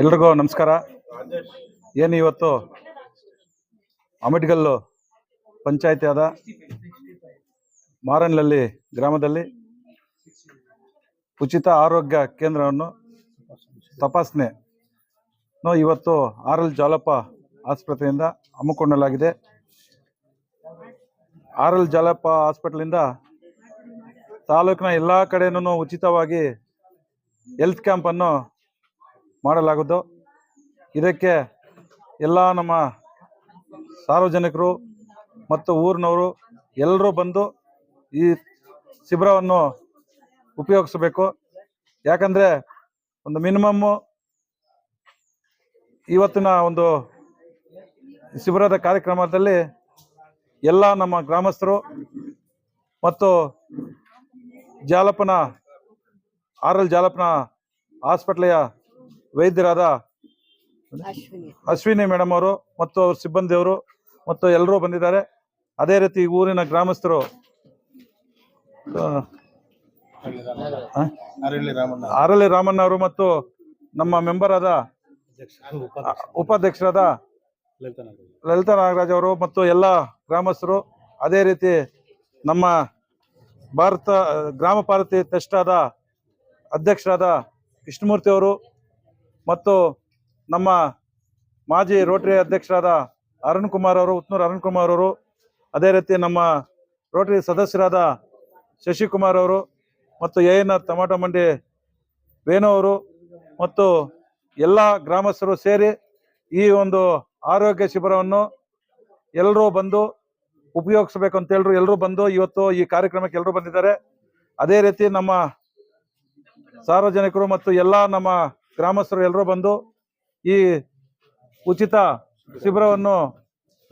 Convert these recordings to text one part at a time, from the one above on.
ಎಲ್ರಿಗೂ ನಮಸ್ಕಾರ. ಏನು ಇವತ್ತು? ಅಮಟ್ಗಲ್ಲು ಪಂಚಾಯತಿ ಆದ ಮಾರನ್ಲಲ್ಲಿ ಗ್ರಾಮದಲ್ಲಿ ಉಚಿತ ಆರೋಗ್ಯ ಕೇಂದ್ರವನ್ನು ತಪಾಸಣೆ. ಇವತ್ತು ಆರ್ ಎಲ್ ಜಾಲಪ್ಪ ಆಸ್ಪತ್ರೆಯಿಂದ ಹಮ್ಮಿಕೊಳ್ಳಲಾಗಿದೆ. ಆರ್ ಎಲ್ ಜಾಲಪ್ಪ ಹಾಸ್ಪಿಟ್ಲಿಂದ ತಾಲೂಕಿನ ಎಲ್ಲ ಕಡೆನೂ ಉಚಿತವಾಗಿ ಹೆಲ್ತ್ ಕ್ಯಾಂಪನ್ನು ಮಾಡಲಾಗುವುದು. ಇದಕ್ಕೆ ಎಲ್ಲ ನಮ್ಮ ಸಾರ್ವಜನಿಕರು ಮತ್ತು ಊರಿನವರು ಎಲ್ಲರೂ ಬಂದು ಈ ಶಿಬಿರವನ್ನು ಉಪಯೋಗಿಸಬೇಕು. ಯಾಕಂದರೆ ಒಂದು ಮಿನಿಮಮ್ಮು ಇವತ್ತಿನ ಒಂದು ಶಿಬಿರದ ಕಾರ್ಯಕ್ರಮದಲ್ಲಿ ಎಲ್ಲ ನಮ್ಮ ಗ್ರಾಮಸ್ಥರು ಮತ್ತು ಜಾಲಪನ, ಆರ್ ಎಲ್ ಜಾಲಪನ ಹಾಸ್ಪಿಟ್ಲೆಯ ವೈದ್ಯರಾದ ಅಶ್ವಿನಿ ಮೇಡಮ್ ಅವರು ಮತ್ತು ಅವ್ರ ಸಿಬ್ಬಂದಿಯವರು ಮತ್ತು ಎಲ್ಲರೂ ಬಂದಿದ್ದಾರೆ ಅದೇ ರೀತಿ ಊರಿನ ಗ್ರಾಮಸ್ಥರು? ಆರಳ್ಳಿ ರಾಮಣ್ಣ ಅವರು ಮತ್ತು ನಮ್ಮ ಮೆಂಬರ್ ಆದ ಉಪಾಧ್ಯಕ್ಷರಾದ ಲಲಿತಾ ನಾಗರಾಜ್ ಅವರು ಮತ್ತು ಎಲ್ಲ ಗ್ರಾಮಸ್ಥರು ಅದೇ ರೀತಿ ನಮ್ಮ ಭಾರತ ಗ್ರಾಮ ಭಾರತಿ ಟ್ರಸ್ಟ್ ಆದ ಅಧ್ಯಕ್ಷರಾದ ಕೃಷ್ಣಮೂರ್ತಿ ಅವರು ಮತ್ತು ನಮ್ಮ ಮಾಜಿ ರೋಟರಿ ಅಧ್ಯಕ್ಷರಾದ ಅರುಣ್ ಕುಮಾರ್ ಅವರು, ಉತ್ನೂರ್ ಅರುಣ್ ಕುಮಾರ್ ಅವರು, ಅದೇ ರೀತಿ ನಮ್ಮ ರೋಟರಿ ಸದಸ್ಯರಾದ ಶಶಿಕುಮಾರ್ ಅವರು ಮತ್ತು ಎ ಎನ್ ಆರ್ ಮಂಡಿ ವೇಣು ಅವರು ಮತ್ತು ಎಲ್ಲ ಗ್ರಾಮಸ್ಥರು ಸೇರಿ ಈ ಒಂದು ಆರೋಗ್ಯ ಶಿಬಿರವನ್ನು ಎಲ್ಲರೂ ಬಂದು ಉಪಯೋಗಿಸ್ಬೇಕು ಅಂತ ಹೇಳಿದ್ರು ಎಲ್ಲರೂ ಬಂದು ಇವತ್ತು ಈ ಕಾರ್ಯಕ್ರಮಕ್ಕೆ ಎಲ್ಲರೂ ಬಂದಿದ್ದಾರೆ. ಅದೇ ರೀತಿ ನಮ್ಮ ಸಾರ್ವಜನಿಕರು ಮತ್ತು ಎಲ್ಲ ನಮ್ಮ ಗ್ರಾಮಸ್ಥರು ಎಲ್ಲರೂ ಬಂದು ಈ ಉಚಿತ ಶಿಬಿರವನ್ನು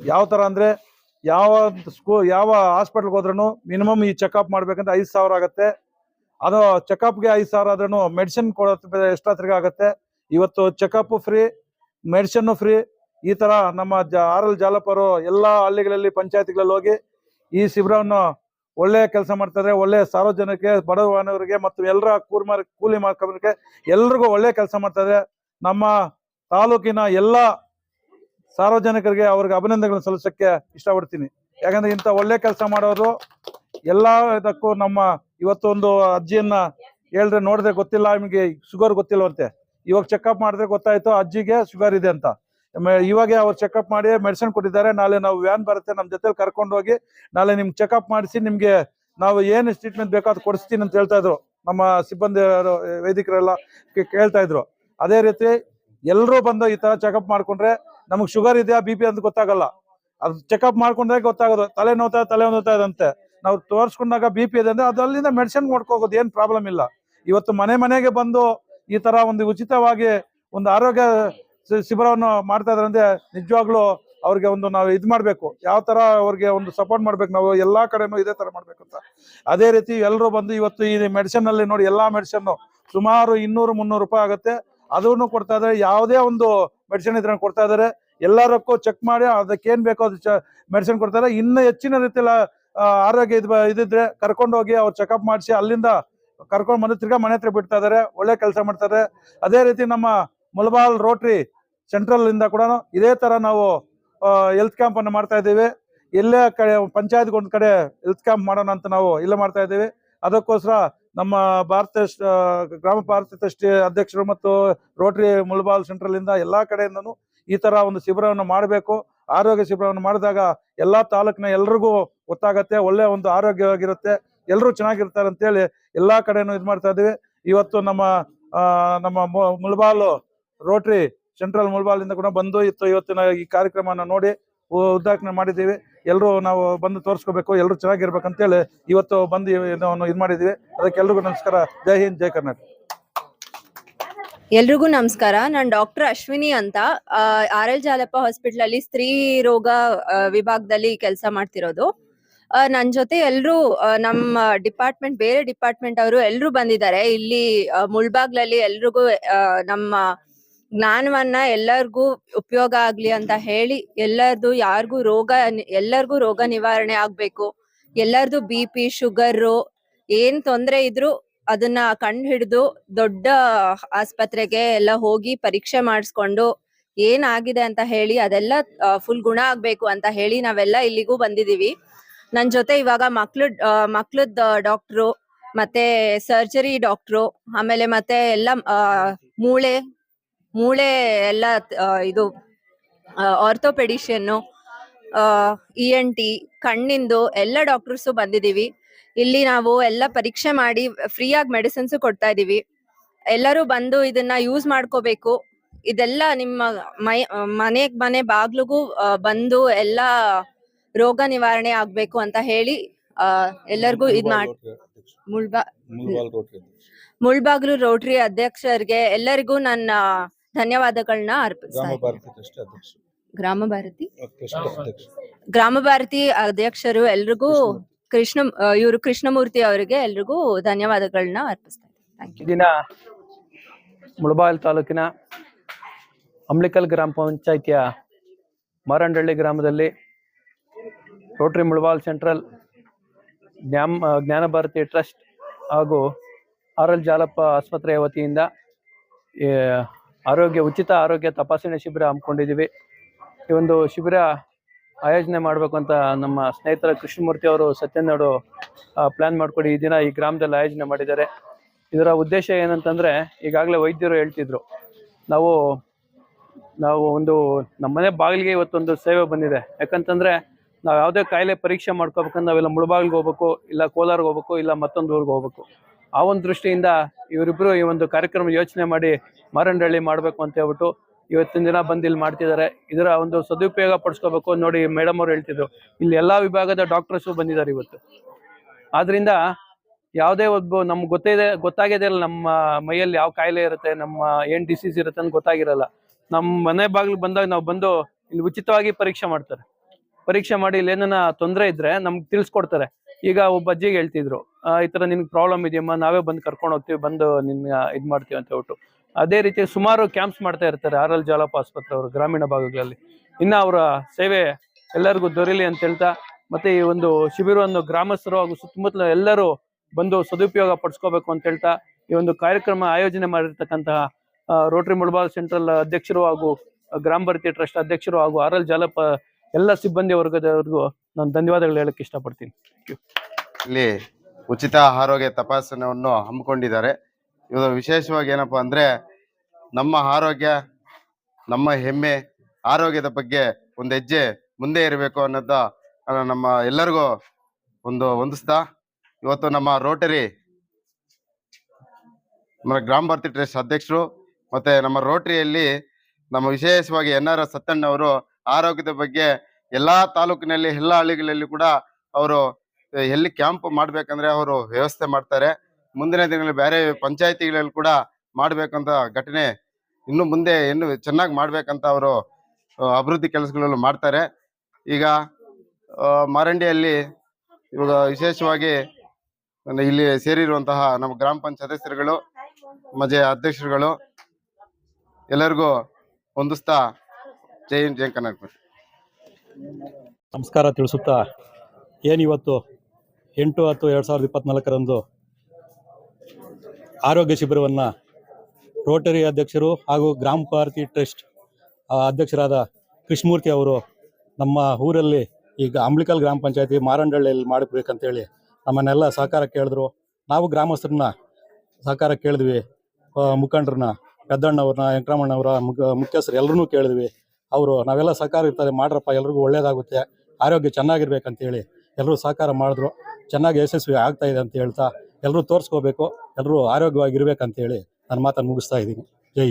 ಯಾವ ಥರ ಅಂದರೆ ಯಾವ ಸ್ಕೂ ಯಾವ ಹಾಸ್ಪಿಟ್ಲ್ಗೆ ಹೋದ್ರೂ ಮಿನಿಮಮ್ ಈ ಚೆಕಪ್ ಮಾಡಬೇಕಂದ್ರೆ ಐದು ಸಾವಿರ ಆಗುತ್ತೆ. ಅದು ಚೆಕಪ್ಗೆ ಐದು ಸಾವಿರ ಆದ್ರೂ ಮೆಡಿಸಿನ್ ಕೊಡೋ ಎಷ್ಟಾತ್ರಿಗೆ ಆಗುತ್ತೆ. ಇವತ್ತು ಚೆಕಪ್ ಫ್ರೀ ಮೆಡಿಸಿನ್ನು ಫ್ರೀ ಈ ಥರ ನಮ್ಮ ಜ, ಆರ್ ಎಲ್ ಜಾಲಪರು ಎಲ್ಲ ಹಳ್ಳಿಗಳಲ್ಲಿ, ಪಂಚಾಯತಿಗಳಲ್ಲಿ ಹೋಗಿ ಈ ಶಿಬಿರವನ್ನು ಒಳ್ಳೆ ಕೆಲಸ ಮಾಡ್ತಾರೆ, ಒಳ್ಳೆ ಸಾರ್ವಜನಿಕರಿಗೆ, ಬಡವನವರಿಗೆ ಮತ್ತು ಎಲ್ಲರ ಕೂರ್ಮಾರ ಕೂಲಿ ಮಾಡ್ಕೋರಿಗೆ ಎಲ್ರಿಗೂ ಒಳ್ಳೆ ಕೆಲಸ ಮಾಡ್ತಾರೆ. ನಮ್ಮ ತಾಲೂಕಿನ ಎಲ್ಲ ಸಾರ್ವಜನಿಕರಿಗೆ ಅವ್ರಿಗೆ ಅಭಿನಂದನೆಗಳನ್ನು ಸಲ್ಲಿಸಕ್ಕೆ ಇಷ್ಟಪಡ್ತೀನಿ. ಯಾಕಂದ್ರೆ ಇಂಥ ಒಳ್ಳೆ ಕೆಲಸ ಮಾಡೋರು ಎಲ್ಲ ಇದಕ್ಕೂ ನಮ್ಮ ಇವತ್ತೊಂದು ಅಜ್ಜಿಯನ್ನ ಹೇಳಿದ್ರೆ ನೋಡಿದ್ರೆ ಗೊತ್ತಿಲ್ಲ, ನಿಮಗೆ ಶುಗರ್ ಗೊತ್ತಿಲ್ವಂತೆ. ಇವಾಗ ಚೆಕಪ್ ಮಾಡಿದ್ರೆ ಗೊತ್ತಾಯ್ತು, ಅಜ್ಜಿಗೆ ಶುಗರ್ ಇದೆ ಅಂತ. ಇವಾಗೆ ಅವ್ರು ಚೆಕಪ್ ಮಾಡಿ ಮೆಡಿಸಿನ್ ಕೊಟ್ಟಿದ್ದಾರೆ. ನಾಳೆ ನಾವು ವ್ಯಾನ್ ಬರುತ್ತೆ ನಮ್ಮ ಜೊತೆ ಕರ್ಕೊಂಡು ಹೋಗಿ ನಾಳೆ ನಿಮ್ಗೆ ಚೆಕಪ್ ಮಾಡಿಸಿ ನಿಮ್ಗೆ ನಾವು ಏನು ಟ್ರೀಟ್ಮೆಂಟ್ ಬೇಕೋ ಅದು ಕೊಡಿಸ್ತೀನಿ ಅಂತ ಹೇಳ್ತಾ ಇದ್ರು. ನಮ್ಮ ಸಿಬ್ಬಂದಿ ವೈದಿಕರೆಲ್ಲ ಕೇಳ್ತಾ ಇದ್ರು. ಅದೇ ರೀತಿ ಎಲ್ಲರೂ ಬಂದು ಈ ತರ ಚೆಕಪ್ ಮಾಡ್ಕೊಂಡ್ರೆ ನಮಗೆ ಶುಗರ್ ಇದೆಯಾ ಬಿ ಪಿ ಅಂತ ಗೊತ್ತಾಗಲ್ಲ. ಅದು ಚೆಕಪ್ ಮಾಡ್ಕೊಂಡ್ರೆ ಗೊತ್ತಾಗೋದು. ತಲೆ ನೋತಾ ತಲೆ ನೋವ್ತಾ ಇದಂತೆ ನಾವು ತೋರಿಸ್ಕೊಂಡಾಗ ಬಿ ಪಿ ಇದೆ ಅಂದ್ರೆ ಅದು ಮೆಡಿಸಿನ್ ಮಾಡ್ಕೋಗೋದು ಏನು ಪ್ರಾಬ್ಲಮ್ ಇಲ್ಲ. ಇವತ್ತು ಮನೆ ಮನೆಗೆ ಬಂದು ಈ ತರ ಒಂದು ಉಚಿತವಾಗಿ ಒಂದು ಆರೋಗ್ಯ ಶಿಬಿರವನ್ನು ಮಾಡ್ತಾ ಇದ್ರೆ ಅಂದ್ರೆ ನಿಜವಾಗ್ಲೂ ಅವ್ರಿಗೆ ಒಂದು ನಾವು ಇದು ಮಾಡಬೇಕು. ಯಾವ ತರ ಅವ್ರಿಗೆ ಒಂದು ಸಪೋರ್ಟ್ ಮಾಡ್ಬೇಕು ನಾವು ಎಲ್ಲಾ ಕಡೆನೂ ಇದೇ ತರ ಮಾಡ್ಬೇಕು ಅಂತ. ಅದೇ ರೀತಿ ಎಲ್ಲರೂ ಬಂದು ಇವತ್ತು ಈ ಮೆಡಿಸಿನ್ ಅಲ್ಲಿ ನೋಡಿ ಎಲ್ಲಾ ಮೆಡಿಸಿನ್ ಸುಮಾರು ಇನ್ನೂರು ಮುನ್ನೂರು ರೂಪಾಯಿ ಆಗುತ್ತೆ. ಅದನ್ನು ಕೊಡ್ತಾ ಇದ್ದಾರೆ ಯಾವುದೇ ಒಂದು ಮೆಡಿಸಿನ್ ಇದ್ರನ್ನ ಕೊಡ್ತಾ ಇದಾರೆ. ಎಲ್ಲರಕ್ಕೂ ಚೆಕ್ ಮಾಡಿ ಅದಕ್ಕೆ ಏನ್ ಬೇಕೋ ಅದು ಮೆಡಿಸಿನ್ ಕೊಡ್ತಾರೆ ಇನ್ನು ಹೆಚ್ಚಿನ ರೀತಿಯಲ್ಲಿ ಆರೋಗ್ಯ ಇದ್ ಇದಿದ್ರೆ ಕರ್ಕೊಂಡು ಹೋಗಿ ಅವ್ರು ಚೆಕಪ್ ಮಾಡಿಸಿ ಅಲ್ಲಿಂದ ಕರ್ಕೊಂಡು ಬಂದು ತಿರ್ಗಾ ಮನೆ ಹತ್ರ ಬಿಡ್ತಾ ಇದಾರೆ. ಒಳ್ಳೆ ಕೆಲಸ ಮಾಡ್ತಾರೆ ಅದೇ ರೀತಿ ನಮ್ಮ ಮುಲ್ಬಾಲ್ ರೋಟ್ರಿ ಸೆಂಟ್ರಲ್ ಇಂದ ಕೂಡ ಇದೇ ತರ ನಾವು ಹೆಲ್ತ್ ಕ್ಯಾಂಪ್ ಅನ್ನು ಮಾಡ್ತಾ ಇದ್ದೀವಿ. ಎಲ್ಲೇ ಕಡೆ, ಪಂಚಾಯತ್ಗೆ ಒಂದ್ ಕಡೆ ಹೆಲ್ತ್ ಕ್ಯಾಂಪ್ ಮಾಡೋಣ ಅಂತ ನಾವು ಇಲ್ಲೇ ಮಾಡ್ತಾ ಇದ್ದೀವಿ. ಅದಕ್ಕೋಸ್ಕರ ನಮ್ಮ ಭಾರತ ಗ್ರಾಮ ಭಾರತ ಅಧ್ಯಕ್ಷರು ಮತ್ತು ರೋಟರಿ ಮುಲಬಾಲ್ ಸೆಂಟ್ರಲ್ ಇಂದ ಎಲ್ಲಾ ಕಡೆಯಿಂದನೂ ಈ ತರ ಒಂದು ಶಿಬಿರವನ್ನು ಮಾಡಬೇಕು. ಆರೋಗ್ಯ ಶಿಬಿರವನ್ನು ಮಾಡಿದಾಗ ಎಲ್ಲಾ ತಾಲೂಕಿನ ಎಲ್ರಿಗೂ ಗೊತ್ತಾಗತ್ತೆ, ಒಳ್ಳೆ ಒಂದು ಆರೋಗ್ಯವಾಗಿರುತ್ತೆ. ಎಲ್ಲರೂ ಚೆನ್ನಾಗಿರ್ತಾರೆ ಅಂತೇಳಿ ಎಲ್ಲಾ ಕಡೆನೂ ಇದು ಮಾಡ್ತಾ ಇದೀವಿ ಇವತ್ತು ನಮ್ಮ ನಮ್ಮ ಮು- ಮುಲ್ಬಾಲ್ ರೋಟರಿ ಸೆಂಟ್ರಲ್ ಮುಲ್ಬಾಲ್ ಇಂದ ಕೂಡ ಬಂದು ಇತ್ತು. ಇವತ್ತಿನ ಈ ಕಾರ್ಯಕ್ರಮವನ್ನು ನೋಡಿ ಉದ್ಘಾಟನೆ ಮಾಡಿದ್ದೀವಿ. ಎಲ್ಲರೂ ನಾವು ಬಂದು ತೋರಿಸ್ಕೋಬೇಕು ಎಲ್ಲರೂ ಚೆನ್ನಾಗಿರ್ಬೇಕಂತೇಳಿ ಇವತ್ತು ಬಂದು ಇದು ಮಾಡಿದ್ದೀವಿ. ಅದಕ್ಕೆ ಎಲ್ರಿಗೂ ನಮಸ್ಕಾರ. ಜೈ ಹಿಂದ್, ಜೈ ಕರ್ನಾಟಕ. ಎಲ್ರಿಗೂ ನಮಸ್ಕಾರ. ನಾನು ಡಾಕ್ಟರ್ ಅಶ್ವಿನಿ ಅಂತ. ಆರ್ ಎಲ್ ಜಾಲಪ್ಪ ಹಾಸ್ಪಿಟಲ್ ಅಲ್ಲಿ ಸ್ತ್ರೀ ರೋಗ ವಿಭಾಗದಲ್ಲಿ ಕೆಲಸ ಮಾಡ್ತಿರೋದು. ನನ್ನ ನನ್ ಜೊತೆ ಎಲ್ಲರೂ ನಮ್ಮ ಡಿಪಾರ್ಟ್ಮೆಂಟ್, ಬೇರೆ ಡಿಪಾರ್ಟ್ಮೆಂಟ್ ಅವರು ಎಲ್ರು ಬಂದಿದ್ದಾರೆ. ಇಲ್ಲಿ ಮುಳ್ಬಾಗ್ಲಲ್ಲಿ ಎಲ್ರಿಗೂ ನಮ್ಮ ಜ್ಞಾನವನ್ನ ಎಲ್ಲರಿಗೂ ಉಪಯೋಗ ಆಗ್ಲಿ ಅಂತ ಹೇಳಿ ಎಲ್ಲರದು ಯಾರಿಗೂ ರೋಗ ಎಲ್ಲರಿಗೂ ರೋಗ ನಿವಾರಣೆ ಆಗ್ಬೇಕು. ಎಲ್ಲರದು ಬಿ ಪಿ, ಶುಗರ್ ಏನ್ ತೊಂದ್ರೆ ಇದ್ರು ಅದನ್ನ ಕಂಡು ಹಿಡಿದು ದೊಡ್ಡ ಆಸ್ಪತ್ರೆಗೆ ಎಲ್ಲ ಹೋಗಿ ಪರೀಕ್ಷೆ ಮಾಡಿಸ್ಕೊಂಡು ಏನಾಗಿದೆ ಅಂತ ಹೇಳಿ ಅದೆಲ್ಲ ಫುಲ್ ಗುಣ ಆಗ್ಬೇಕು ಅಂತ ಹೇಳಿ ನಾವೆಲ್ಲ ಇಲ್ಲಿಗೂ ಬಂದಿದೀವಿ ನನ್ ಜೊತೆ ಇವಾಗ ಮಕ್ಳು ಮಕ್ಳದ್ ಡಾಕ್ಟ್ರು, ಮತ್ತೆ ಸರ್ಜರಿ ಡಾಕ್ಟ್ರು, ಆಮೇಲೆ ಮತ್ತೆ ಎಲ್ಲ ಮೂಳೆ ಮೂಳೆ ಎಲ್ಲ ಇದು ಆರ್ಥೋಪೆಡಿಷಿಯನ್ನು ಇ ಎನ್ ಟಿ ಕಣ್ಣಿಂದು ಎಲ್ಲ ಡಾಕ್ಟರ್ಸು ಬಂದಿದೀವಿ ಇಲ್ಲಿ ನಾವು ಎಲ್ಲ ಪರೀಕ್ಷೆ ಮಾಡಿ ಫ್ರೀಯಾಗಿ ಮೆಡಿಸಿನ್ಸು ಮೆಡಿಸಿನ್ಸ್ ಕೊಡ್ತಾ ಇದೀವಿ ಎಲ್ಲರೂ ಬಂದು ಇದನ್ನ ಯೂಸ್ ಮಾಡ್ಕೋಬೇಕು. ಇದೆಲ್ಲ ನಿಮ್ಮ ಮೈ ಮನೆ ಮನೆ ಬಾಗ್ಲಿಗೂ ಬಂದು ಎಲ್ಲ ರೋಗ ನಿವಾರಣೆ ಆಗ್ಬೇಕು ಅಂತ ಹೇಳಿ ಎಲ್ಲರಿಗೂ ಇದ್ ಮಾಡಿ ಮುಳ್ಬಾ ಮುಳ್ಬಾಗ್ಲು ರೋಟರಿ ಅಧ್ಯಕ್ಷರಿಗೆ ಎಲ್ಲರಿಗೂ ನನ್ನ ಧನ್ಯವಾದಗಳನ್ನ ಅರ್ಪಿಸ್ತಾ ಇದ್ದೀನಿ. ಗ್ರಾಮ ಭಾರತಿ. ಗ್ರಾಮ ಭಾರತಿ ಅಧ್ಯಕ್ಷರು ಎಲ್ರಿಗೂ ಕೃಷ್ಣ ಇವರು ಕೃಷ್ಣಮೂರ್ತಿ ಅವರಿಗೆ ಎಲ್ರಿಗೂ ಧನ್ಯವಾದಗಳನ್ನ ಅರ್ಪಿಸ್ತಾರೆ ಇದ್ದೀನಿ. ದಿನ ಮುಳಬಾಗಿಲು ತಾಲೂಕಿನ ಅಂಬ್ಲಿಕಲ್ ಗ್ರಾಮ ಪಂಚಾಯಿತಿಯ ಮಾರಂಡಳ್ಳಿ ಗ್ರಾಮದಲ್ಲಿ ರೋಟರಿ ಮುಳಬಾಲ್ ಸೆಂಟ್ರಲ್ ಜ್ಞಾನ ಜ್ಞಾನಭಾರತಿ ಟ್ರಸ್ಟ್ ಹಾಗೂ ಆರ್ ಎಲ್ ಜಾಲಪ್ಪ ಆಸ್ಪತ್ರೆಯ ವತಿಯಿಂದ ಈ ಆರೋಗ್ಯ, ಉಚಿತ ಆರೋಗ್ಯ ತಪಾಸಣೆ ಶಿಬಿರ ಹಮ್ಮಿಕೊಂಡಿದ್ದೀವಿ. ಈ ಒಂದು ಶಿಬಿರ ಆಯೋಜನೆ ಮಾಡಬೇಕು ಅಂತ ನಮ್ಮ ಸ್ನೇಹಿತರ ಕೃಷ್ಣಮೂರ್ತಿ ಅವರು ಸತ್ಯನಾಡು ಪ್ಲಾನ್ ಮಾಡಿಕೊಡಿ ಈ ದಿನ ಈ ಗ್ರಾಮದಲ್ಲಿ ಆಯೋಜನೆ ಮಾಡಿದ್ದಾರೆ. ಇದರ ಉದ್ದೇಶ ಏನಂತಂದ್ರೆ, ಈಗಾಗಲೇ ವೈದ್ಯರು ಹೇಳ್ತಿದ್ರು, ನಾವು ನಾವು ಒಂದು ನಮ್ಮನೆ ಬಾಗಿಲಿಗೆ ಇವತ್ತೊಂದು ಸೇವೆ ಬಂದಿದೆ. ಯಾಕಂತಂದ್ರೆ, ನಾವು ಯಾವುದೇ ಕಾಯಿಲೆ ಪರೀಕ್ಷೆ ಮಾಡ್ಕೋಬೇಕಂದ್ರೆ ನಾವೆಲ್ಲ ಮುಳಬಾಗಿಲಿಗೆ ಹೋಗ್ಬೇಕು, ಇಲ್ಲ ಕೋಲಾರ್ಗೆ ಹೋಗ್ಬೇಕು, ಇಲ್ಲ ಮತ್ತೊಂದು ಊರಿಗೆ ಹೋಗ್ಬೇಕು. ಆ ಒಂದು ದೃಷ್ಟಿಯಿಂದ ಇವರಿಬ್ರು ಈ ಒಂದು ಕಾರ್ಯಕ್ರಮ ಯೋಚನೆ ಮಾಡಿ ಮಾರಂಡಳ್ಳಿ ಮಾಡಬೇಕು ಅಂತ ಹೇಳ್ಬಿಟ್ಟು ಇವತ್ತಿನ ದಿನ ಬಂದು ಇಲ್ಲಿ ಮಾಡ್ತಿದ್ದಾರೆ. ಇದರ ಒಂದು ಸದುಪಯೋಗ ಪಡಿಸ್ಕೋಬೇಕು ನೋಡಿ ಮೇಡಮ್ ಅವ್ರು ಹೇಳ್ತಿದ್ರು. ಇಲ್ಲಿ ಎಲ್ಲಾ ವಿಭಾಗದ ಡಾಕ್ಟರ್ಸು ಬಂದಿದ್ದಾರೆ ಇವತ್ತು. ಆದ್ರಿಂದ ಯಾವುದೇ ಒಬ್ಬ ನಮ್ಗೆ ಗೊತ್ತಿದೆ ಗೊತ್ತಾಗಿದೆ ಇಲ್ಲ ನಮ್ಮ ಮೈಯಲ್ಲಿ ಯಾವ ಕಾಯಿಲೆ ಇರುತ್ತೆ, ನಮ್ಮ ಏನ್ ಡಿಸೀಸ್ ಇರುತ್ತೆ ಅಂತ ಗೊತ್ತಾಗಿರಲ್ಲ. ನಮ್ಮ ಮನೆ ಬಾಗಿಲು ಬಂದಾಗ ನಾವು ಬಂದು ಇಲ್ಲಿ ಉಚಿತವಾಗಿ ಪರೀಕ್ಷೆ ಮಾಡ್ತಾರೆ. ಪರೀಕ್ಷೆ ಮಾಡಿ ಇಲ್ಲಿ ಏನನ್ನ ತೊಂದರೆ ಇದ್ರೆ ನಮ್ಗೆ ತಿಳಿಸ್ಕೊಡ್ತಾರೆ. ಈಗ ಒಬ್ಬ ಅಜ್ಜಿಗೆ ಹೇಳ್ತಿದ್ರು ಈ ತರ ನಿನ್ಗೆ ಪ್ರಾಬ್ಲಮ್ ಇದೆಯಮ್ಮ ನಾವೇ ಬಂದು ಕರ್ಕೊಂಡು ಹೋಗ್ತೀವಿ, ಬಂದು ನಿನ್ನ ಇದ್ ಮಾಡ್ತೀವಿ ಅಂತ ಹೇಳ್ಬಿಟ್ಟು. ಅದೇ ರೀತಿ ಸುಮಾರು ಕ್ಯಾಂಪ್ಸ್ ಮಾಡ್ತಾ ಇರ್ತಾರೆ ಆರ್ ಎಲ್ ಜಾಲಪ್ಪ ಆಸ್ಪತ್ರೆ ಅವರು ಗ್ರಾಮೀಣ ಭಾಗಗಳಲ್ಲಿ. ಇನ್ನ ಅವರ ಸೇವೆ ಎಲ್ಲರಿಗೂ ದೊರೀಲಿ ಅಂತ ಹೇಳ್ತಾ, ಮತ್ತೆ ಈ ಒಂದು ಶಿಬಿರವನ್ನು ಗ್ರಾಮಸ್ಥರು ಹಾಗೂ ಸುತ್ತಮುತ್ತಲ ಎಲ್ಲರೂ ಬಂದು ಸದುಪಯೋಗ ಪಡಿಸ್ಕೋಬೇಕು ಅಂತ ಹೇಳ್ತಾ, ಈ ಒಂದು ಕಾರ್ಯಕ್ರಮ ಆಯೋಜನೆ ಮಾಡಿರ್ತಕ್ಕಂತಹ ರೋಟರಿ ಮುಳಬಾಲ್ ಸೆಂಟ್ರಲ್ ಅಧ್ಯಕ್ಷರು ಹಾಗೂ ಗ್ರಾಮ ಭಾರತಿ ಟ್ರಸ್ಟ್ ಅಧ್ಯಕ್ಷರು ಹಾಗೂ ಆರ್ ಎಲ್ ಜಾಲಪ್ಪ ಎಲ್ಲ ಸಿಬ್ಬಂದಿ ವರ್ಗದವರಿಗೂ ನಾನು ಧನ್ಯವಾದಗಳು ಹೇಳಕ್ ಇಷ್ಟಪಡ್ತೀನಿ. ಇಲ್ಲಿ ಉಚಿತ ಆರೋಗ್ಯ ತಪಾಸಣೆಯನ್ನು ಹಮ್ಮಿಕೊಂಡಿದ್ದಾರೆ. ಇವರು ವಿಶೇಷವಾಗಿ ಏನಪ್ಪಾ ಅಂದ್ರೆ ನಮ್ಮ ಆರೋಗ್ಯ, ನಮ್ಮ ಹೆಮ್ಮೆ, ಆರೋಗ್ಯದ ಬಗ್ಗೆ ಒಂದು ಹೆಜ್ಜೆ ಮುಂದೆ ಇರಬೇಕು ಅನ್ನೋದ ನಮ್ಮ ಎಲ್ಲರಿಗೂ ಒಂದು ಹೊಂದಿಸ್ತಾ, ಇವತ್ತು ನಮ್ಮ ರೋಟರಿ ನಮ್ಮ ಗ್ರಾಮ ಭಾರತಿ ಟ್ರಸ್ಟ್ ಅಧ್ಯಕ್ಷರು ಮತ್ತೆ ನಮ್ಮ ರೋಟರಿಯಲ್ಲಿ ನಮ್ಮ ವಿಶೇಷವಾಗಿ ಎನ್ ಆರ್ ಎಸ್ ಆರೋಗ್ಯದ ಬಗ್ಗೆ ಎಲ್ಲಾ ತಾಲೂಕಿನಲ್ಲಿ, ಎಲ್ಲ ಹಳ್ಳಿಗಳಲ್ಲಿ ಕೂಡ ಅವರು ಎಲ್ಲಿ ಕ್ಯಾಂಪ್ ಮಾಡ್ಬೇಕಂದ್ರೆ ಅವರು ವ್ಯವಸ್ಥೆ ಮಾಡ್ತಾರೆ. ಮುಂದಿನ ದಿನಗಳಲ್ಲಿ ಬೇರೆ ಪಂಚಾಯತಿಗಳಲ್ಲಿ ಕೂಡ ಮಾಡ್ಬೇಕಂತ ಘಟನೆ ಇನ್ನು ಮುಂದೆ ಇನ್ನು ಚೆನ್ನಾಗಿ ಮಾಡ್ಬೇಕಂತ ಅವರು ಅಭಿವೃದ್ಧಿ ಕೆಲಸಗಳಲ್ಲೂ ಮಾಡ್ತಾರೆ. ಈಗ ಮಾರಂಡಿಯಲ್ಲಿ ಇವಾಗ ವಿಶೇಷವಾಗಿ ಇಲ್ಲಿ ಸೇರಿರುವಂತಹ ನಮ್ಮ ಗ್ರಾಮ ಪಂಚಾಯತ್ ಸದಸ್ಯರುಗಳು, ಮಜೆ ಅಧ್ಯಕ್ಷರುಗಳು ಎಲ್ಲರಿಗೂ ಹೊಂದಿಸ್ತಾ ಜೈ ಹಿಂದ್, ಜೈ ನಮಸ್ಕಾರ ತಿಳಿಸುತ್ತಾ ಏನಿವತ್ತು? ಎಂಟು ಹತ್ತು ಎರಡು ಸಾವಿರದ ಇಪ್ಪತ್ನಾಲ್ಕರಂದು ಆರೋಗ್ಯ ಶಿಬಿರವನ್ನು ರೋಟರಿ ಅಧ್ಯಕ್ಷರು ಹಾಗೂ ಗ್ರಾಮ ಭಾರತಿ ಟ್ರಸ್ಟ್ ಅಧ್ಯಕ್ಷರಾದ ಕೃಷ್ಣಮೂರ್ತಿ ಅವರು ನಮ್ಮ ಊರಲ್ಲಿ ಈಗ ಅಂಬ್ಲಿಕಲ್ ಗ್ರಾಮ ಪಂಚಾಯತಿ ಮಾರಂಡಳ್ಳಿಯಲ್ಲಿ ಮಾಡಬೇಕಂತೇಳಿ ನಮ್ಮನ್ನೆಲ್ಲ ಸಹಕಾರ ಕೇಳಿದ್ರು. ನಾವು ಗ್ರಾಮಸ್ಥರನ್ನ ಸಹಕಾರ ಕೇಳಿದ್ವಿ. ಮುಖಂಡ್ರನ್ನ ಪೆದ್ದಣ್ಣವ್ರನ್ನ ವೆಂಕಟರಮಣ್ಣವರ ಮುಖ, ಮುಖ್ಯಸ್ಥರು ಎಲ್ಲರೂ ಕೇಳಿದ್ವಿ. ಅವರು ನಾವೆಲ್ಲ ಸಹಕಾರ ಇರ್ತಾರೆ ಮಾಡ್ರಪ್ಪ, ಎಲ್ರಿಗೂ ಒಳ್ಳೇದಾಗುತ್ತೆ, ಆರೋಗ್ಯ ಚೆನ್ನಾಗಿರ್ಬೇಕಂತೇಳಿ ಎಲ್ಲರೂ ಸಹಕಾರ ಮಾಡಿದ್ರು, ಚೆನ್ನಾಗಿ ಯಶಸ್ವಿ ಆಗ್ತಾ ಇದೆ ಅಂತ ಹೇಳ್ತಾ ಎಲ್ಲರೂ ತೋರಿಸ್ಕೋಬೇಕು ಎಲ್ಲರೂ ಆರೋಗ್ಯವಾಗಿರ್ಬೇಕಂತೇಳಿ ನನ್ನ ಮಾತನ್ನು ಮುಗಿಸ್ತಾ ಇದ್ದೀನಿ. ಜೈ